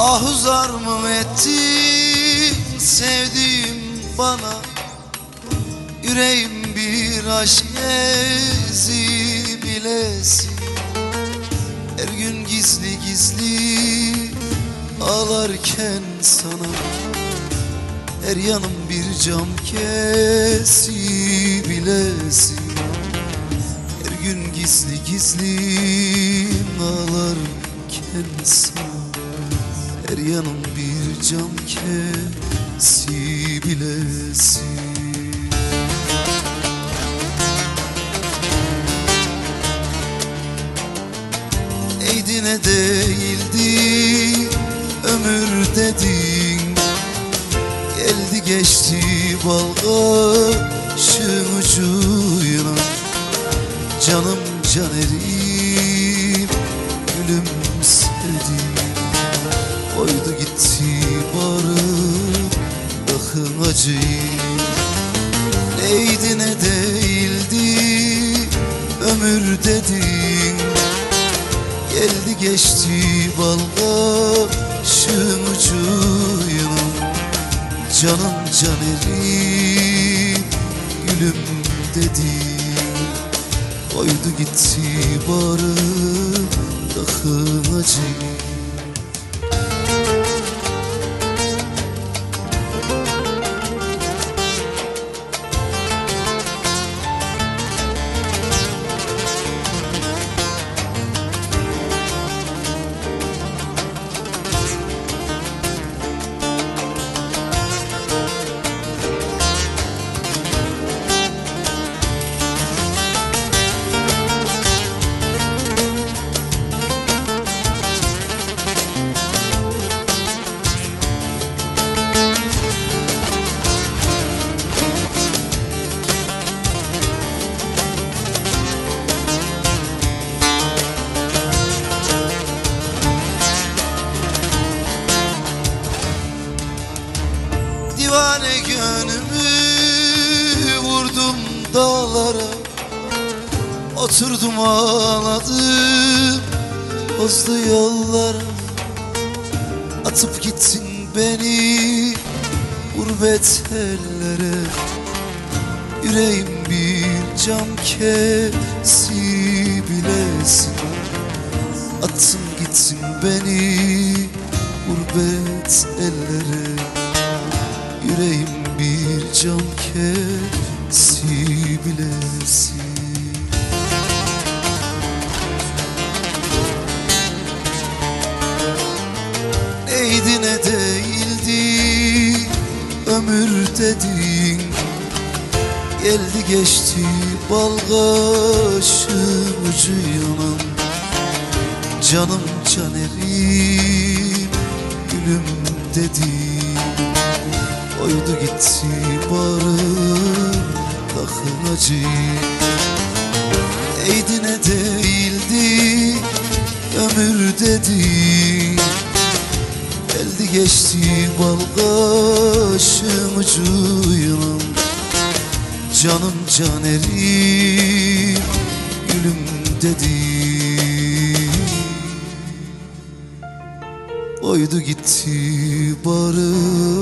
Ahuzar mı ettin sevdiğim bana. Yüreğim bir aşk ezi bilesin. Her gün gizli gizli ağlarken sana. Her yanım bir cam kesi bilesin. Her gün gizli gizli ağlarken sana her yanım bir cam kesi bilesin Neydi ne değildi ömür dedin. Geldi geçti balgaşın ucuyla. Canım canerim gülümsedim Koydu gitti barı bakın acıyı Neydi ne değildi ömür dedin. Geldi geçti balgaşın ucuyla. Canım canerim gülüm dedin. Koydu gitti barı bakın acıyı Gönlümü vurdum dağlara Oturdum ağladım bozdu yollara. Atıp gittin beni gurbet ellere. Yüreğim bir cam kesi bilesin Attın gitsin beni gurbet ellere. Yüreğim bir cam kesi bilesin Neydi ne değildi ömür dedin. Geldi geçti balgaşın ucu yanım Canım canerim gülüm dedin Oydu gitti barım bakın acı. Neydi ne değildi ömür dedin Geldi geçti balgaşım ucuyla Canım canerim gülüm dedi. Oydu gitti barı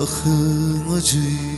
Dakın acı